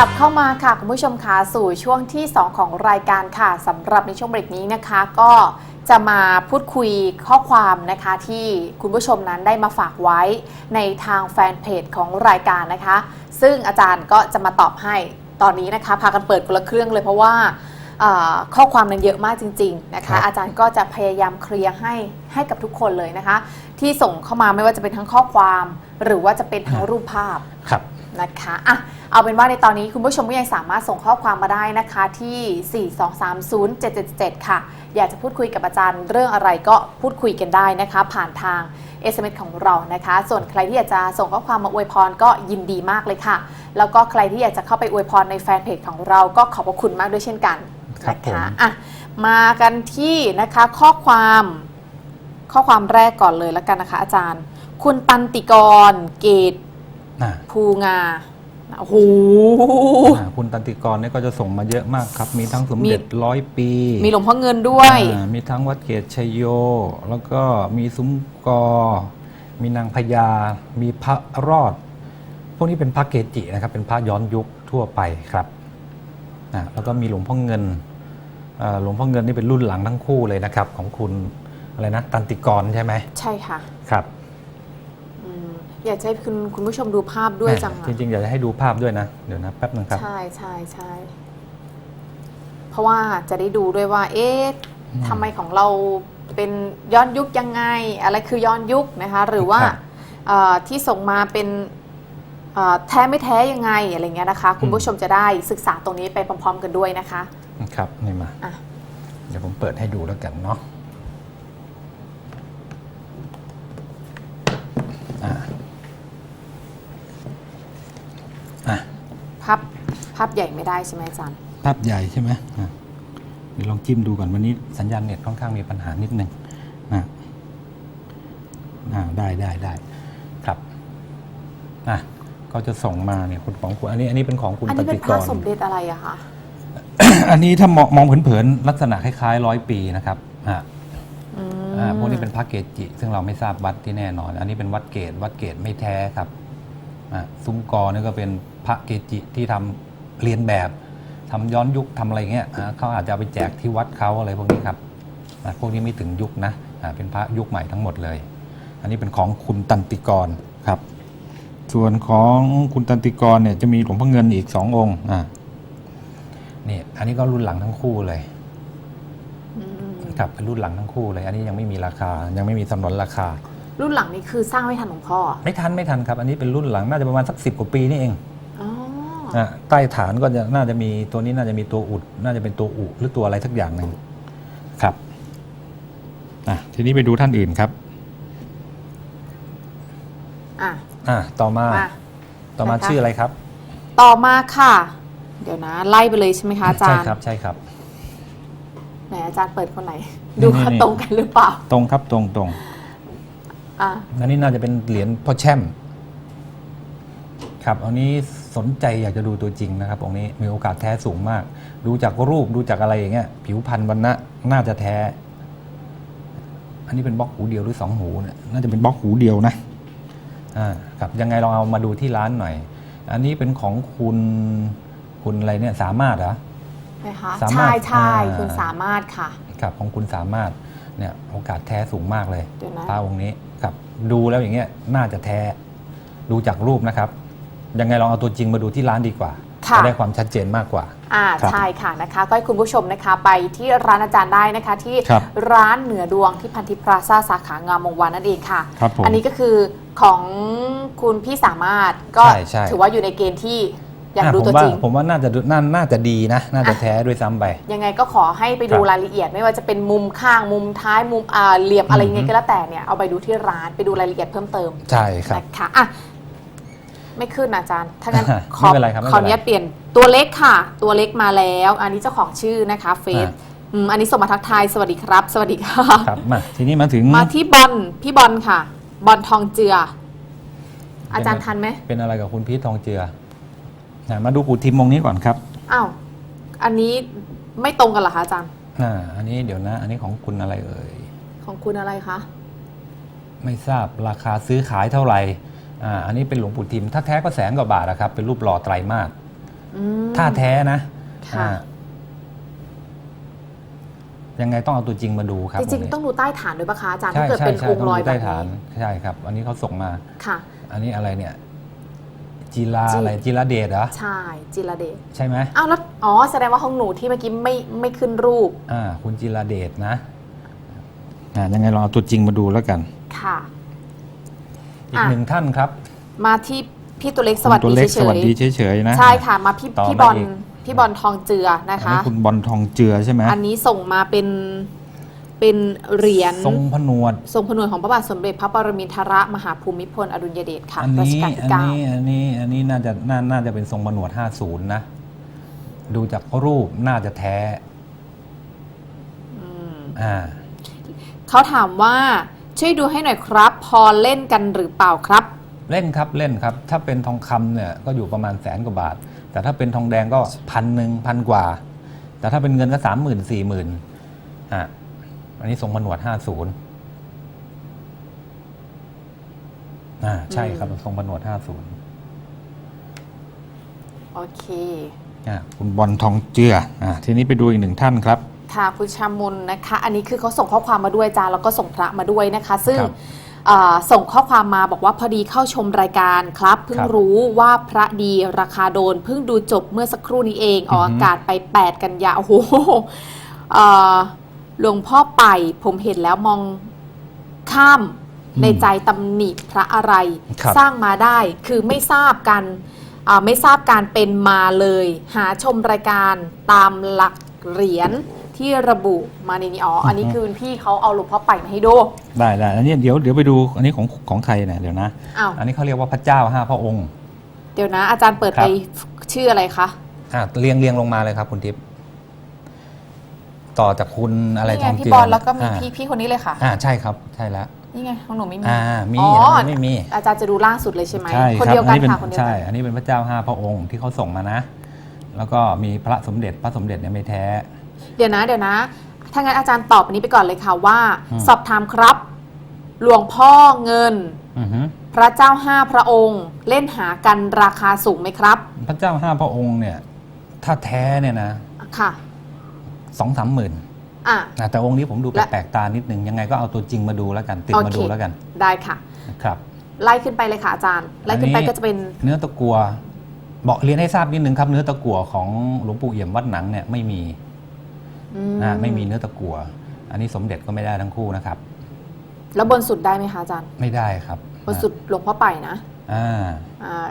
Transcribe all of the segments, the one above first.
ลับเข้ามาค่ะ คุณผู้ชมคะสู่ช่วงที่ 2 ของรายการค่ะสำหรับในช่วงเบรกนี้นะคะ ก็จะมาพูดคุยข้อความนะคะที่คุณผู้ชมนั้นได้มาฝากไว้ในทางแฟนเพจของรายการนะคะ ซึ่งอาจารย์ก็จะมาตอบให้ตอนนี้นะคะ พากันเปิดคนละเครื่องเลยเพราะว่าเอ่อข้อความนั้นเยอะมากจริง ๆ นะครัคะบอาจารย์ก็จะพยายามเคลียร์ให้ให้กับทุกคนเลยนะคะ ที่ส่งเข้ามาไม่ว่าจะเป็นทั้งข้อความ หรือว่าจะเป็นทั้งรูปภาพครับนะคะอะ เอาเป็นว่าในตอนนี้คุณผู้ชมก็ยังสามารถส่งข้อความมาได้นะคะที่ 4230777 ค่ะ อยากจะพูดคุยกับอาจารย์เรื่องอะไรก็พูดคุยกันได้นะคะ ผ่านทาง SMS ของเรานะคะ ส่วนใครที่อยากจะส่งข้อความมาอวยพรก็ยินดีมากเลยค่ะ แล้วก็ใครที่อยากจะเข้าไปอวยพรในแฟนเพจของเราก็ขอบพระคุณมากด้วยเช่นกันครับนะผม คะอะมากันที่นะคะข้อความข้อความแรกก่อนเลยแล้วกันนะคะ อาจารย์ คุณตันติกรเกตอ่าภูงา โอ้โห อ่าคุณตันติกรเนี่ยก็จะส่งมาเยอะมากครับ มีทั้งสมเด็จร้อยปีมีหลวงพ่อเงินด้วย อ่ามีทั้งวัดเกตชัยโย แล้วก็มีซุ้มกอ มีนางพญา มีพระรอด พวกนี้เป็นพระเกจินะครับ เป็นพระย้อนยุคทั่วไปครับอ่าแล้วก็มีหลวงพ่อเงินอ่าหลวงพ่อเงินนี่เป็นรุ่นหลังทั้งคู่เลยนะครับ ของคุณอะไรนะตันติกรใช่ไหม ใช่ค่ะ ครับ อืมอยากจะให้คุณคุณผู้ชมดูภาพด้วยจังจอะริงๆอยากจะให้ดูภาพด้วยนะ เดี๋ยวนะแป๊บนึงครับ ใช่ใช่ใช่เพราะว่าจะได้ดูด้วยว่า เอ๊ะอืม ทำไมของเราเป็นย้อนยุคยังไง อะไรคือย้อนยุคนะคะ หรือว่าครับเอ่อที่ส่งมาเป็นเอ่อแท้ไม่แท้ยังไงอะไรเงี้ยนะคะ คุณผู้ชมจะได้ศึกษาตรงนี้ไปพร้อม ๆ กันด้วยนะคะ ครับนี่มา อะ เดี๋ยวผมเปิดให้ดูแล้วกันเนาะอ่าอะ ภาพภาพใหญ่ไม่ได้ใช่ไหมอาจารย์ ภาพใหญ่ใช่ไหมอะเดี๋ยวลองจิ้มดูก่อนวันนี้สัญญาณเน็ตค่อนข้างมีปัญหานิดนึงนะอ่าได้ได้ได้ครับอะก็จะส่งมาเนี่ยคุณของคุณอันนี้อันนี้เป็นของคุณอันปนี้เป็ฏินพกระร สมเด็จอะไรอะคะอันนี้ถ้ามองมองเผินๆลักษณะคล้ายๆร้อยปีนะครับอ่าอืม อ่าพวกนี้เป็นพระเกจิซึ่งเราไม่ทราบวัดที่แน่นอน อันนี้เป็นวัดเกตวัดเกตไม่แท้ครับอ่าซุ้มกอนี่ก็เป็นพระเกจิที่ทำ เรียนแบบทำย้อนยุคทำอะไรเงี้ยอ่าเขาอาจจะเอาไปแจกที่วัดเขาอะไรพวกนี้ครับอ่าพวกนี้ไม่ถึงยุคนะอ่าเป็นพระยุคใหม่ทั้งหมดเลย อันนี้เป็นของคุณตันติกรครับ ส่วนของคุณตันติกรเนี่ยจะมีหลวงพ่อเงินอีกสององค์อ่านี่อันนี้ก็รุ่นหลังทั้งคู่เลยอืมครับเป็นรุ่นหลังทั้งคู่เลย อันนี้ยังไม่มีราคา ยังไม่มีสำนวนราคา รุ่นหลังนี้คือสร้างไม่ทันหลวงพ่อ ไม่ทันไม่ทันครับ อันนี้เป็นรุ่นหลังน่าจะประมาณสักสิบกว่าปีนี่เอง อ๋อนะใต้ฐานก็จะน่าจะมีตัวนี้น่าจะมีตัวอุด น่าจะเป็นตัวอุหรือตัวอะไรสักอย่างหนึ่งครับอะทีนี้ไปดูท่านอื่นครับอะ อะต่อมามาต่อมานะคะ ชื่ออะไรครับต่อมาค่ะ เดี๋ยวนะ ไล่ไปเลยใช่ไหมคะอาจารใช่ย์ครับใช่ครับ ไหนอาจารย์เปิดคนไหนนี่ดูว่านี่ ตรงกันหรือเปล่าตรงครับตรงตรงอะอันนี้น่าจะเป็นเหรียญพ่อแช่ม ครับอันนี้ สนใจอยากจะดูตัวจริงนะครับองค์นี้มีโอกาสแท้สูงมาก ดูจากรูปดูจากอะไรอย่างเงี้ยผิวพรรณวันนะน่าจะแท้ อันนี้เป็นบล็อกหูเดียวหรือสองหูเนี่ยน่าจะเป็นบล็อกหูเดียวนะอ่าครับยังไงลองเอามาดูที่ร้านหน่อย อันนี้เป็นของคุณคุณอะไรเนี่ยสามารถเหรอนะคะสามารใช่ถใช่อ่า คุณสามารถค่ะ ครับของคุณสามารถเนี่ยโอกาสแท้สูงมากเลยเดี๋ยวนะ พระองค์นี้ครับดูแล้วอย่างเงี้ยน่าจะแท้ดูจากรูปนะครับ ยังไงลองเอาตัวจริงมาดูที่ร้านดีกว่าค่ะ จะได้ความชัดเจนมากกว่า อ่าครับใช่ค่ะนะคะ ก็ให้คุณผู้ชมนะคะไปที่ร้านอาจารย์ได้นะคะ ที่ครับร้านเหนือดวงที่พันธิพราซาสาขางามวงวานนั่นเองค่ะ ครับผมอันนี้ก็คือของคุณพี่สามารถก็ใช่ใช่ ถือว่าอยู่ในเกณฑ์ที่อยากอะดูผมตัวว่าจริงผมว่าน่าจะดูน่าน่าจะดีนะ น่าจะแท้ด้วยซ้ำไป ยังไงก็ขอให้ไปดูครับรายละเอียด ไม่ว่าจะเป็นมุมข้างมุมท้ายมุมอ่าเหลี่ยมอะไรยังไงอือฮึก็แล้วแต่เนี่ยเอาไปดูที่ร้านไปดูรายละเอียดเพิ่มเติมใช่ครับ นะคะอะ ไม่ขึ้นนะอาจารย์ถ้างั้นไม่ขอเป็นไรครับไม่ขอเป็นไรอนุญาตเปลี่ยนตัวเล็กค่ะ ตัวเล็กมาแล้ว อันนี้เจ้าของชื่อนะคะเฟซอะอืมอันนี้ส่งมาทักทายสวัสดีครับ สวัสดีค่ะ ครับมาทีนี้มาถึงมาที่บอลพี่บอลค่ะ บอลทองเจือ อาจารย์ทันไหมเป็นอะไรกับคุณพีททองเจือนะมาดูปู่ทิมองค์นี้ก่อนครับอ้าวอันนี้ไม่ตรงกันเหรอคะอาจารย์ อ่าอันนี้เดี๋ยวนะ อันนี้ของคุณอะไรเอ่ยของคุณอะไรคะไม่ทราบราคาซื้อขายเท่าไหร่ อ่าอันนี้เป็นหลวงปู่ทิม ถ้าแท้ก็แสนกว่าบาทนะครับ เป็นรูปหล่อไตรมาสอืมถ้าแท้นะค่ะอ่ายังไงต้องเอาตัวจริงมาดูครับจริงวันนี้ๆต้องดูใต้ฐานด้วยปะคะอาจารย์ใช่ถ้าเกิดใช่เป็นใช่องต้อค์งลอยดูแบใต้บฐานนี้ใช่ครับ อันนี้เขาส่งมาค่ะ อันนี้อะไรเนี่ยจีราจีอะไรจีราเดชเหรอใช่จิรเดชใช่ไหมอ้าวแล้วอ๋อแสดงว่าห้องหนูที่เมื่อกี้ไม่ไม่ขึ้นรูปอ่าคุณจีราเดชนะอ่ายังไงลองเอาตัวจริงมาดูแล้วกัน ค่ะ อีกอะหนึ่งท่านครับ มาที่พี่ตัวเล็กสวัสคุณตัวดีเล็กเฉสวัสยดีเฉยๆนะๆใช่ค่ะ มาพี่ต่อพี่มาบอลอีก พี่บอลทองเจือนะอันคะ นี้คุณบอลทองเจือใช่ไหมอันนี้ส่งมาเป็นเป็นเหรียญทรงผนวด ทรงผนวดของพระบาทสมเด็จพระปรมินทรมหาภูมิพลอดุลยเดชค่ะอันรัชนี้กาลที่อันเก้านี้อันนี้อันนี้น่าจะน่าน่าจะเป็นทรงผนวด 50 นะ ดูจากรูปน่าจะแท้อืมอ่า เขาถามว่า ช่วยดูให้หน่อยครับ พอเล่นกันหรือเปล่าครับ เล่นครับเล่นครับ ถ้าเป็นทองคำเนี่ยก็อยู่ประมาณแสนกว่าบาท แต่ถ้าเป็นทองแดงก็พันหนึ่งพันกว่า แต่ถ้าเป็นเงินก็สามหมื่นสี่หมื่นอะอันนี้ทรงผนวดห้าศูนย์อ่าใช่ครับทรงผนวดห้าศูนย์โอเค อะคุณบอลทองเจืออะทีนี้ไปดูอีกหนึ่งท่านครับ ค่ะคุณชามุนนะคะ อันนี้คือเขาส่งข้อความมาด้วยจ้าแล้วก็ส่งพระมาด้วยนะคะ ซึ่งครับเอ่อส่งข้อความมาบอกว่าพอดีเข้าชมรายการครับ เพิ่งครับรู้ว่าพระดีราคาโดน เพิ่งดูจบเมื่อสักครู่นี้เองออกอือฮึอากาศไป 8 กันยาโอ้โหเอ่อหลวงพ่อไปผมเห็นแล้วมองข้ามในใจตำหนิพระอะไร ครับ สร้างมาได้คือไม่ทราบกันอ่าไม่ทราบการเป็นมาเลย หาชมรายการตามหลักเหรียญ ที่ระบุมาในนี้อ๋ออันนี้คือพี่เขาเอาหลวงพ่อไปมาให้ดู ได้ได้อันนี้เดี๋ยวเดี๋ยวไปดูอันนี้ของของใครเนี่ยเดี๋ยวนะอ้าวอันนี้เขาเรียกว่าพระเจ้าห้าพระองค์ เดี๋ยวนะ อาจารย์เปิดครัไปบชื่ออะไรคะอะเรียงเรียงลงมาเลยครับคุณทิพย์ต่อจากคุณอะไรนี่ทไงองพี่เจืบอลแล้วก็มีาพี่พี่คนนี้เลยค่ะ อ่าใช่ครับใช่แล้วนี่ไงของหนูไม่มีอ่ามีอ๋ออันนี้ไม่มี อาจารย์จะดูล่าสุดเลยใช่ไหมใช่คนครับเดียวกันอัเป็นค่ะคนเดียวใช่กันอันนี้เป็นพระเจ้าห้าพระองค์ที่เขาส่งมานะ แล้วก็มีพระสมเด็จพระสมเด็จเนี่ยไม่แท้ เดี๋ยวนะเดี๋ยวนะถ้างั้นอาจารย์ตอบอันนี้ไปก่อนเลยค่ะว่า อืม สอบถามครับ หลวงพ่อเงิน อือฮึพระเจ้าห้าพระองค์ เล่นหากันราคาสูงไหมครับ พระเจ้าห้าพระองค์เนี่ย ถ้าแท้เนี่ยนะค่ะ สองสามหมื่นอะ นะแต่องค์นี้ผมดูและ แปลกๆตานิดนึงยังไงก็เอาตัวจริงมาดูแล้วกัน ติดโอเคมาดูแล้วกันได้ค่ะ นะครับ ไล่ขึ้นไปเลยค่ะอาจารย์ ไล่ขึ้นไปอันนี้ ก็จะเป็น เนื้อตะกัวบอกเรียนให้ทราบนิดนึงครับ เนื้อตะกัวของหลวงปู่เอี่ยมวัดหนังเนี่ยไม่มีอื นะไม่มีเนื้อตะกัวอันนี้สมเด็จก็ไม่ได้ทั้งคู่นะครับ แล้วบนสุดได้ไหมคะอาจารย์ ไม่ได้ครับบนสุดหลวงพ่อไปนะอ่าอ่า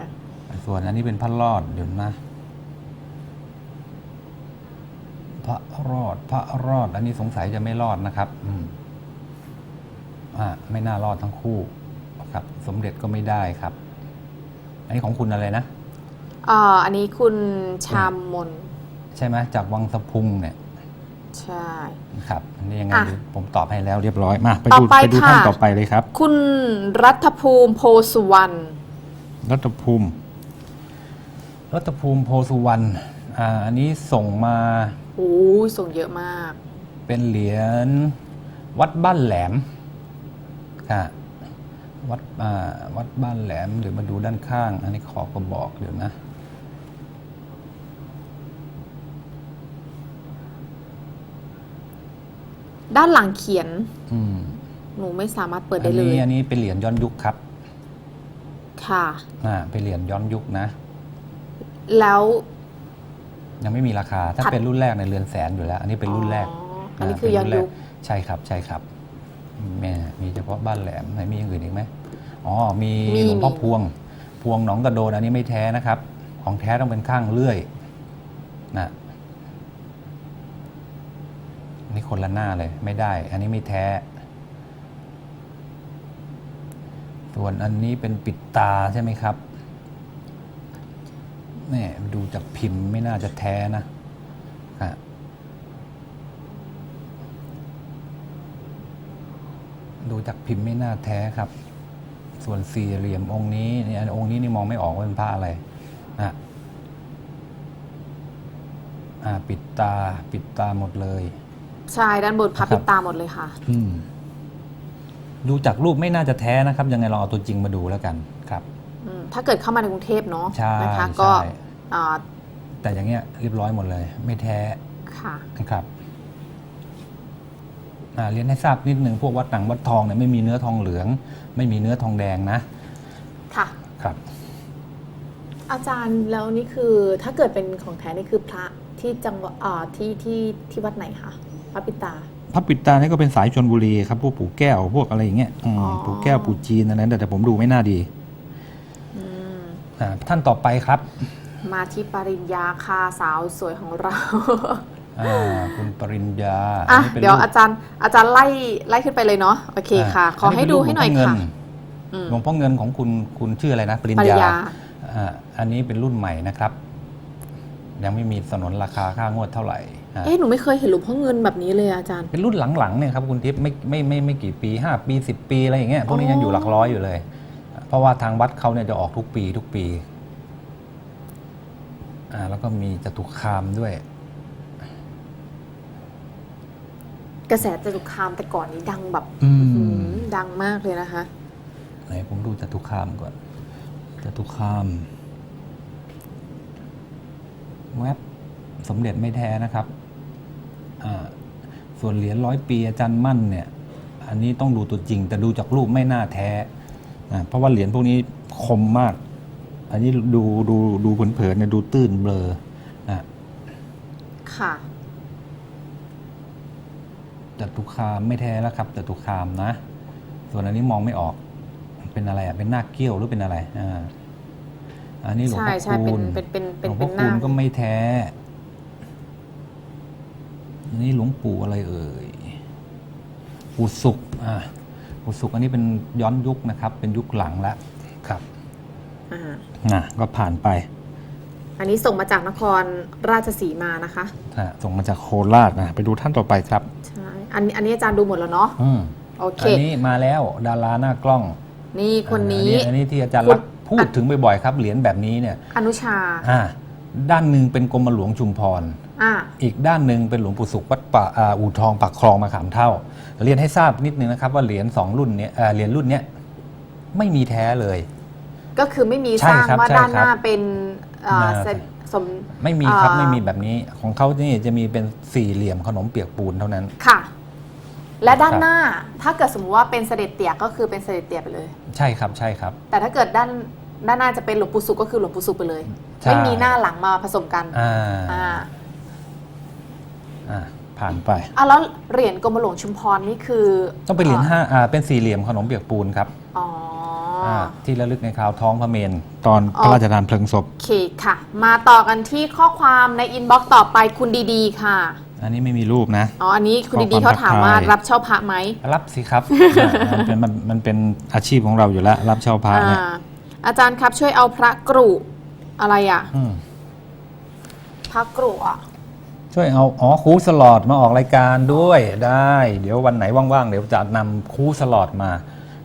ส่วนอันนี้เป็นพระรอดเดี๋ยวนะพระรอดพระรอด อันนี้สงสัยจะไม่รอดนะครับ อืมอ่าไม่น่ารอดทั้งคู่ครับ สมเด็จก็ไม่ได้ครับ อันนี้ของคุณอะไรนะอ่าอันนี้คุณชามมน ใช่ไหมจากวังสะพุงเนี่ย ใช่ ครับอันนี้ยังไงอะดีผมตอบให้แล้วเรียบร้อยมาไปต่อดูไปไปดูค่ะท่านต่อไปเลยครับ คุณรัฐภูมิโพสุวรรณรัตภูมิ รัตภูมิโพสุวรรณอ่าอันนี้ส่งมาโอ้ยส่งเยอะมาก เป็นเหรียญวัดบ้านแหลมค่ะวัดอ่าวัดบ้านแหลมเดี๋ยวมาดูด้านข้าง อันนี้ขอกระบอกเดี๋ยวนะ ด้านหลังเขียน อืมหนูไม่สามารถเปิดอัได้นเลนี้ย อันนี้เป็นเหรียญย้อนยุคครับ ค่ะ อ่า เป็นเหรียญย้อนยุคนะ แล้ว ยังไม่มีราคา ถ้าถัดเป็นรุ่นแรกในยเรือนแสนอยู่แล้ว อันนี้เป็นรุ่นแรก อ๋ออันนี้คือย้อนเป็ยุรุ่คแรกใช่ครับใช่ครับแม่มีเฉพาะบ้านแหลมไหนมีอย่างอื่นอีกไหมอ๋อมีมีหลวงพ่อมี พวง พวงหนองกระโดนอันนี้ไม่แท้นะครับ ของแท้ต้องเป็นข้างเลื่อยนะอันนี่ คนละหน้าเลยไม่ได้ อันนี้ไม่แท้ ส่วนอันนี้เป็นปิดตาใช่ไหมครับนี่ดูจากพิมพ์ไม่น่าจะแท้นะฮะดูจากพิมพ์ไม่น่าแท้ครับ ส่วนสี่เหลี่ยมองค์นี้เนี่ยองค์นี้นี่มองไม่ออกว่าเป็นผ้าอะไรนะอ่าปิดตาปิดตาหมดเลย ใช่ด้านบนพับครับปิดตาหมดเลยค่ะ อืมดูจากรูปไม่น่าจะแท้นะครับ ยังไงลองเอาตัวจริงมาดูแล้วกันครับ อืมถ้าเกิดเข้ามาในกรุงเทพเนาะใช่นะคะก็ใช่ อ่าแต่อย่างเงี้ยเรียบร้อยหมดเลย ไม่แท้ค่ะ นะครับอ่าเรียนให้ทราบนิดหนึ่งพวกวัดหนังวัดทองเนี่ยไม่มีเนื้อทองเหลือง ไม่มีเนื้อทองแดงนะค่ะ ครับ อาจารย์แล้วนี่คือถ้าเกิดเป็นของแท้นี่คือพระที่จังหวัดอ่าที่ที่ที่วัดไหนคะ พระปิตา พระปิดตานี่ก็เป็นสายชนบุรีครับพวกปู่แก้วพวกอะไรอย่างเงี้ยอืมอ๋อ ปู่แก้วปู่จีนอันนั้นแต่แต่ผมดูไม่น่าดีอืมอ่าท่านต่อไปครับมาที่ปริญญาค่ะสาวสวยของเราอ่าคุณปริญญาอะนนี้ป็นเดี๋ยวรูปอาจารย์อาจารย์ไล่ไล่ขึ้นไปเลยเนาะโอเคค่ะขอให้ดูให้หน่อยค่ะอืมหลวงพ่อเงินของคุณคุณชื่ออะไรนะ ปริญปริญญาญา อ่าอันนี้เป็นรุ่นใหม่นะครับ ยังไม่มีสนนราคาค่างวดเท่าไหร่อ่า เอ๊ะหนูไม่เคยเห็นหลวงพ่อเงินแบบนี้เลยอะอาจารย์ เป็นรุ่นหลังๆเนี่ยครับคุณทิพย์ไม่ไม่ไม่ไม่กี่ปีห้าปีสิบปีอะไรอย่างเงี้ยพวกนี้ยังอยู่หลักร้อยอยู่เลย เพราะว่าทางวัดเขาเนี่ยจะออกทุกปีทุกปีอ่าแล้วก็มีจตุคามด้วย กระแสจตุคามแต่ก่อนนี้ดังแบบอืม อื้อหือดังมากเลยนะคะ ไหนผมดูจตุคามก่อนจตุคามแวบ สมเด็จไม่แท้นะครับอ่าส่วนเหรียญร้อยปีอาจารย์มั่นเนี่ย อันนี้ต้องดูตัวจริง แต่ดูจากรูปไม่น่าแท้อ่าเพราะว่าเหรียญพวกนี้คมมาก อันนี้ดูดูดูเผินๆเนี่ยดูตื้นเบลอนะค่ะจตุคามไม่แท้แล้วครับจตุคามนะ ส่วนอันนี้มองไม่ออก เป็นอะไรอะ เป็นหน้าเกี้ยวหรือเป็นอะไรอ่าอันนี้หลวงใช่พ่อใช่คูเป็นณเป็นเป็นหลเป็นวงเป็พ่อนหคูน้าณก็ไม่แท้อั นนี้หลวงปู่อะไรเอ่ยปู่สุขอ่าปู่สุขอันนี้เป็นย้อนยุคนะครับ เป็นยุคหลังแล้วครับอ่านะก็ผ่านไปอันนี้ส่งมาจากนครราชสีมานะคะอะส่งมาจากโคราชนะไปดูท่านต่อไปครับใช่อันนี้อันนี้อาจารย์ดูหมดแล้วเนาะอืมโอเค อันนี้มาแล้วดาราหน้ากล้องนี่คนนี้อัอันนี้ที่อาจารย์คุณรักพูดถึงบ่อยๆครับเหรียญแบบนี้เนี่ย อนุชา อ่าด้านหนึ่งเป็นกรมหลวงชุมพร อ่า อีกด้านหนึ่งเป็นหลวงปู่สุขวัดป่าอ่าอู่ทองปากคลองมาขามเท่า เรียนให้ทราบนิดนึงนะครับว่าเหรียญสองรุ่นเนี้ยเอ่อเหรียญรุ่นเนี้ยไม่มีแท้เลย ก็คือไม่มีใช่สร้างครับว่าใช่ด้านหน้าครับเป็นอ่าน่าเสสม ไม่มีครับอ่า ไม่มีแบบนี้ของเขานี่จะมีเป็นสี่เหลี่ยมขนมเปียกปูนเท่านั้น ค่ะ และด้านครับหน้าถ้าเกิดสมมติว่าเป็นเสด็จเตี่ยก็คือเป็นเสด็จเตี่ยไปเลย ใช่ครับใช่ครับ แต่ถ้าเกิดด้านด้านหน้าจะเป็นหลวงปู่สุขก็คือหลวงปู่สุขไปเลย ใช่ ไม่มีหน้าหลังมาผสมกันอ่า อ่า อ่าผ่านไปอะแล้วเหรียญกรมหลวงชุมพรนี่คือต้องเป็นเหรียญห้าอ่าเป็นสี่เหลี่ยมขนมเปียกปูนครับอ๋อออ่าที่ระลึกในคราวท้องพระเมนตอนอ๋อ พระราชทานเพลิงศพ โอเคค่ะ มาต่อกันที่ข้อความในอินบ็อกซ์ต่อไปคุณดีๆค่ะ อันนี้ไม่มีรูปนะ อ๋อ อันนี้คุณข้อดีๆความเขาถามว่าทักทาย รับเช่าพระไหมรับสิครับ อ่ามันเป็นมันมันเป็นอาชีพของเราอยู่แล้ว รับเช่าพระเนี่ยอ่าอาจารย์ครับช่วยเอาพระกรุอะไรอะ อืมพระกรุอะ ช่วยเอาอ๋อครูสลอดมาออกรายการด้วยได้ เดี๋ยววันไหนว่างๆ เดี๋ยวจะนำครูสลอดมา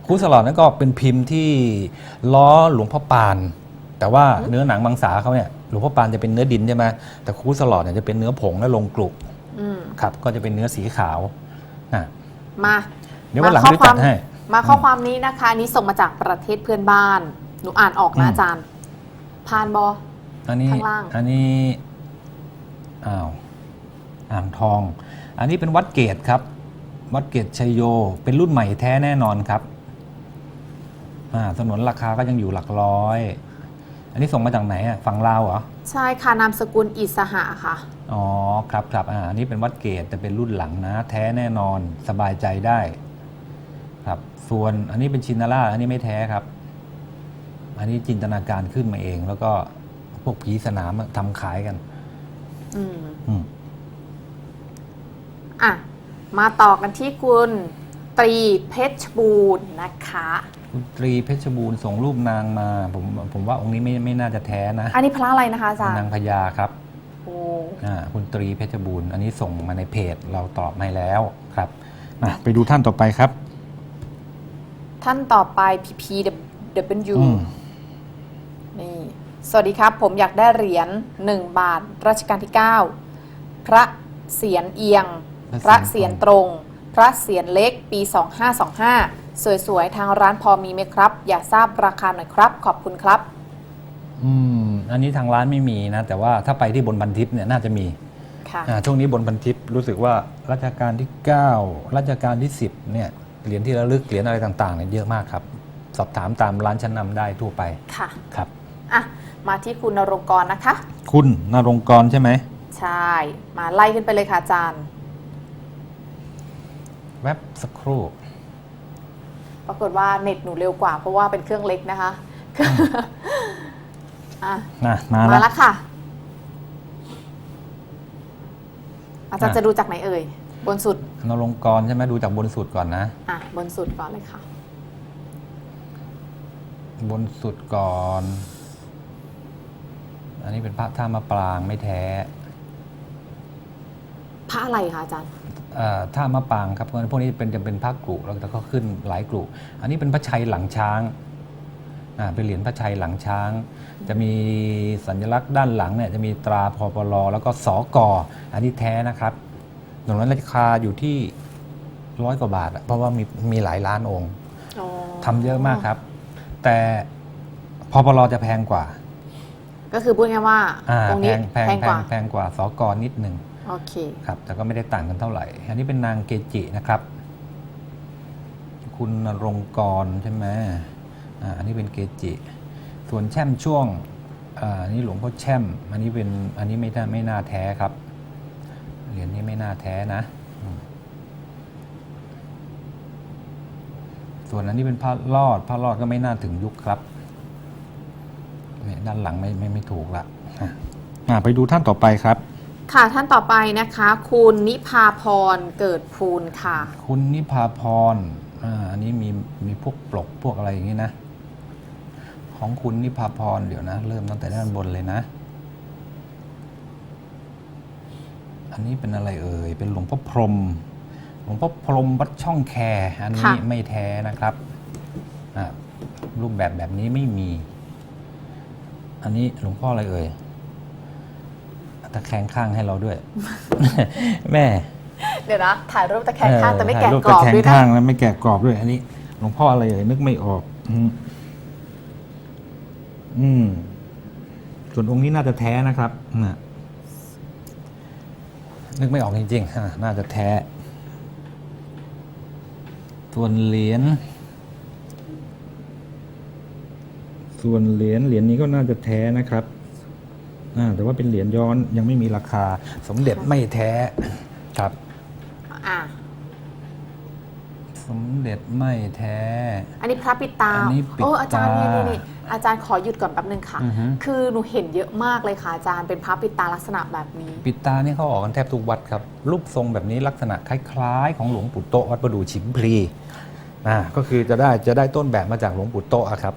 ครูสลอดนั่นก็เป็นพิมพ์ที่ล้อหลวงพ่อปาน แต่ว่าเนื้อหนังมังสาเขาเนี่ยหลวงพ่อปานจะเป็นเนื้อดินใช่ไหมแต่ครูสลอดเนี่ยจะเป็นเนื้อผงและลงกลุกอืมครับ ก็จะเป็นเนื้อสีขาวอะมาเดี๋ยววันหลังข้อจะควาจัมดให้ มาข้อความนี้นะคะอันนี้ส่งมาจากประเทศเพื่อนบ้าน หนูอ่านออกนะอืม อาจารย์พานบอ อันนี้ข้างล่าง อันนี้อ้าว อ่างทอง อันนี้เป็นวัดเกตครับ วัดเกตชัยโย เป็นรุ่นใหม่แท้แน่นอนครับอ่าสนนราคาก็ยังอยู่หลักร้อย อันนี้ส่งมาจากไหนอะฝั่งลาวเหรอ ใช่ค่ะ นามสกุลอิสหะค่ะ อ๋อ ครับครับอ่าอันนี้เป็นวัดเกตแต่เป็นรุ่นหลังนะ แท้แน่นอนสบายใจได้ ครับ ส่วนอันนี้เป็นชินนาราอันนี้ไม่แท้ครับ อันนี้จินตนาการขึ้นมาเอง แล้วก็พวกผีสนามอะทำขายกัน อืมอืม อะ มาต่อกันที่คุณตรีเพชรบูรณ์นะคะคุณตรีเพชรบูรณ์ส่งรูปนางมาผมผมว่าองค์นี้ไม่ไม่น่าจะแท้นะอันนี้พระอะไรนะคะอาจารนางย์พญาครับโอ้อ่าคุณตรีเพชรบูรณ์อันนี้ส่งมาในเพจเราตอบให้แล้วครับอะไปดูท่านต่อไปครับ ท่านต่อไป PPW อืมนี่สวัสดีครับ ผมอยากได้เหรียญ1บาทรัชกาลที่ 9 พระเสียรเอียง พระเสียรตรง พระเสียรเล็กปี 2525 สวยๆ ทางร้านพอมีไหมครับ อยากทราบราคาหน่อยครับ ขอบคุณครับ อืมอันนี้ทางร้านไม่มีนะ แต่ว่าถ้าไปที่บนบันทิปเนี่ยน่าจะมีค่ะอ่าช่วงนี้บนบันทิปรู้สึกว่ารัชกาลที่ 9 รัชกาลที่ 10เนี่ยเหรียญที่ระลึกเหรียญอะไรต่างๆเนี่ยเยอะมากครับ สอบถามตามร้านชั้นนำได้ทั่วไปค่ะครับอะมาที่คุณนรงค์กรนะคะ คุณนรงค์กรใช่ไหมใช่ มาไล่ขึ้นไปเลยค่ะอาจารย์ แวบสักครู่ ปรากฏว่าเน็ตหนูเร็วกว่า เพราะว่าเป็นเครื่องเล็กนะคะอะนะมามาแล้ว แล้วค่ะ อาจารย์อะ จะดูจากไหนเอ่ย บนสุด นรงค์กรใช่ไหมดูจากบนสุดก่อนนะ อะ บนสุดก่อนเลยค่ะ บนสุดก่อน อันนี้เป็นพระท่ามะปรางไม่แท้ พระอะไรคะอาจารย์เอ่อท่ามะปรางครับเพราะฉะนั้นพวกนี้เป็นจะเป็นพระกรุแล้วก็ขึ้นหลายกรุอันนี้เป็นพระชัยหลังช้างอ่าเป็นเหรียญพระชัยหลังช้าง จะมีสัญลักษณ์ด้านหลังเนี่ยจะมีตราพปลแล้วก็สอกออันนี้แท้นะครับตรงนั้นราคาอยู่ที่ร้อยกว่าบาทอะเพราะว่ามีมีหลายล้านองค์อ๋อทำเยอะมากครับ แต่พปลจะแพงกว่า ก็คือพูดง่ายๆว่าอ่าองค์แพนี้งแพงแพงแพกว่างแพงกว่าสอกอนิดหนึ่ง โอเคครับแต่ก็ไม่ได้ต่างกันเท่าไหร่ อันนี้เป็นนางเกจินะครับ คุณรงกรใช่ไหมอ่าอันนี้เป็นเกจิ ส่วนแช่มช่วงอ่าอันนี้หลวงพ่อแช่ม อันนี้เป็นอันนี้ไม่น่าไม่น่าแท้ครับเหรียญนี้ไม่น่าแท้นะ ส่วนอันนี้เป็นพระรอดพระรอดก็ไม่น่าถึงยุคครับเนี่ยด้านหลังไม่ไม่ไม่ถูกละอะอะไปดูท่านต่อไปครับ ค่ะท่านต่อไปนะคะ คุณนิพาพรเกิดภูลค่ะ คุณนิพาพรอ่าอันนี้มีมีพวกปลกพวกอะไรอย่างนี้นะ ของคุณนิพาพรเดี๋ยวนะ เริ่มตั้งแต่ด้านบนเลยนะ อันนี้เป็นอะไรเอ่ย เป็นหลวงพ่อพรหมหลวงพ่อพรหมวัดช่องแคอันนี้ค่ะ ไม่แท้นะครับอ่ารูปแบบแบบนี้ไม่มี อันนี้หลวงพ่ออะไรเอ่ย ตะแคงข้างให้เราด้วย แม่เดี๋ยวนะถ่ายรูปตะแคงข้างเออแต่ไม่ถ่แกะยรูปกรอบตะแคงด้วยนะข้างแล้วไม่แกะกรอบด้วย อันนี้หลวงพ่ออะไรเอ่ยนึกไม่ออก อืมอืมส่วนองค์นี้น่าจะแท้นะครับน่ะนึกไม่ออกจริงๆอะน่าจะแท้ ส่วนเหรียญ ส่วนเหรียญเหรียญนี้ก็น่าจะแท้นะครับอ่า แต่ว่าเป็นเหรียญย้อนยังไม่มีราคา สมเด็จไม่แท้ครับ อะสมเด็จไม่แท้ อันนี้พระปิดตาอันนี้ปิดโอ้อาจารย์ตานี่นี่นี่อาจารย์ขอหยุดก่อนแป๊บนึงค่ะ อือฮึ คือหนูเห็นเยอะมากเลยค่ะอาจารย์เป็นพระปิดตาลักษณะแบบนี้ ปิดตาเนี่ยเขาออกกันแทบทุกวัดครับ รูปทรงแบบนี้ลักษณะคล้ายๆ ของหลวงปู่โตะวัดประดู่ฉิมพลีอ่าก็คือจะได้จะได้ต้นแบบมาจากหลวงปู่โตะอะครับ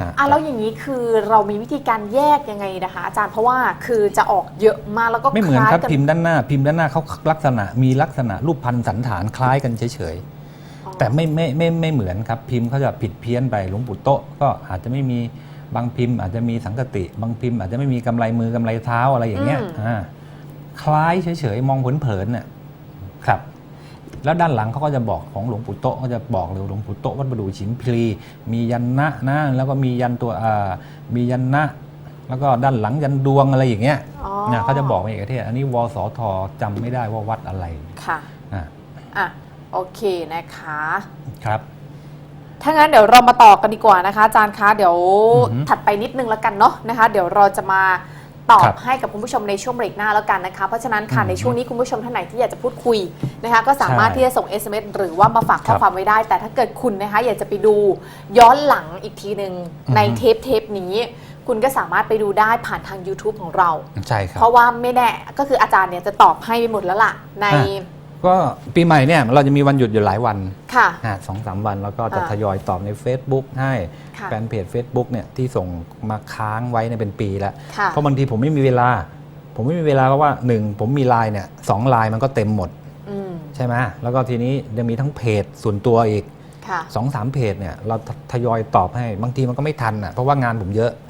อ่าอะแล้วอย่างนี้คือเรามีวิธีการแยกยังไงนะคะอาจารย์เพราะว่าคือจะออกเยอะมากแล้วก็ไม่เหมือนล้ายครับกัพิมพ์ด้านหน้า พิมพ์ด้านหน้าเขาลักษณะมีลักษณะรูปพันธ์สันฐานคล้ายกันเฉยๆอ๋อแต่ไม่ไม่ไม่ไม่เหมือนครับพิมพ์เขาจะผิดเพี้ยนไปหลวงปู่โตะก็อาจจะไม่มีบางพิมพ์อาจจะมีสังกติ บางพิมพ์อาจจะไม่มีกำไรมือกำไรเท้าอะไรอย่างเงี้ยอ่าคล้ายเฉยๆมองเผินๆเนี่ยครับ แล้วด้านหลังเขาก็จะบอกของหลวงปู่โตะก็จะบอกเลยหลวงปู่โตะวัดประดู่ฉิมพลี มียันนะนะแล้วก็มียันตัวอ่ามียันนะ แล้วก็ด้านหลังยันดวงอะไรอย่างเงี้ยอ๋อนะเขาจะบอกมาเอกเทศ อันนี้วสทจำไม่ได้ว่าวัดอะไรค่ะอ่าอะโอเคนะคะครับถ้างั้นเดี๋ยวเรามาต่อกันดีกว่านะคะอาจารย์คะเดี๋ยวอือฮึถัดไปนิดนึงแล้วกันเนาะนะคะ เดี๋ยวเราจะมา ตอครับบให้กับคุณผู้ชมในช่วงเบรกหน้าแล้วกันนะคะ เพราะฉะนั้นค่ะอือฮึในช่วงนี้คุณผู้ชมท่านไหนที่อยากจะพูดคุยนะคะก็สามารถใช่ที่จะส่ง SMS หรือว่ามาฝากข้อครับความไว้ได้ แต่ถ้าเกิดคุณนะคะ อยากจะไปดูย้อนหลังอีกทีหนึ่งอือฮึในเทปเทปนี้คุณก็สามารถไปดูได้ผ่านทาง YouTube ของเรา ใช่ครับ เพราะว่าไม่แน่ก็คืออาจารย์เนี่ยจะตอบให้ไปหมดแล้วล่ะในอะ ก็ปีใหม่เนี่ยเราจะมีวันหยุดอยู่หลายวันค่ะสองสามวันแล้วก็จะอ่าทยอยตอบใน Facebook ให้ค่ะแฟนเพจ Facebook เนี่ยที่ส่งมาค้างไว้เนี่ยเป็นปีแล้ว ค่ะเพราะบางทีผมไม่มีเวลา ผมไม่มีเวลาเพราะว่าหนึ่งผมมีไลน์เนี่ยสองไลน์มันก็เต็มหมดอืมใช่ไหมแล้วก็ทีนี้ยังมีทั้งเพจส่วนตัวอีกค่ะ สองสามเพจเนี่ยเราทยอยตอบให้บางทีมันก็ไม่ทันอะเพราะว่างานผมเยอะอืมอ่า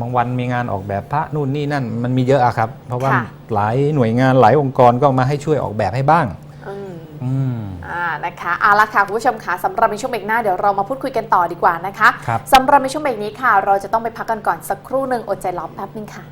บางวันมีงานออกแบบพระนู่นนี่นั่นมันมีเยอะอะครับ เพราะว่าค่ะหลายหน่วยงานหลายองค์กรก็มาให้ช่วยออกแบบให้บ้างอืมอืมออ่านะคะเอาละค่ะคุณผู้ชมค่ะสำหรับในช่วงเบรกหน้าเดี๋ยวเรามาพูดคุยกันต่อดีกว่านะคะครับสำหรับในช่วงเบรกนี้ค่ะ เราจะต้องไปพักกันก่อนสักครู่หนึ่งอดใจรอแป๊บนึงค่ะ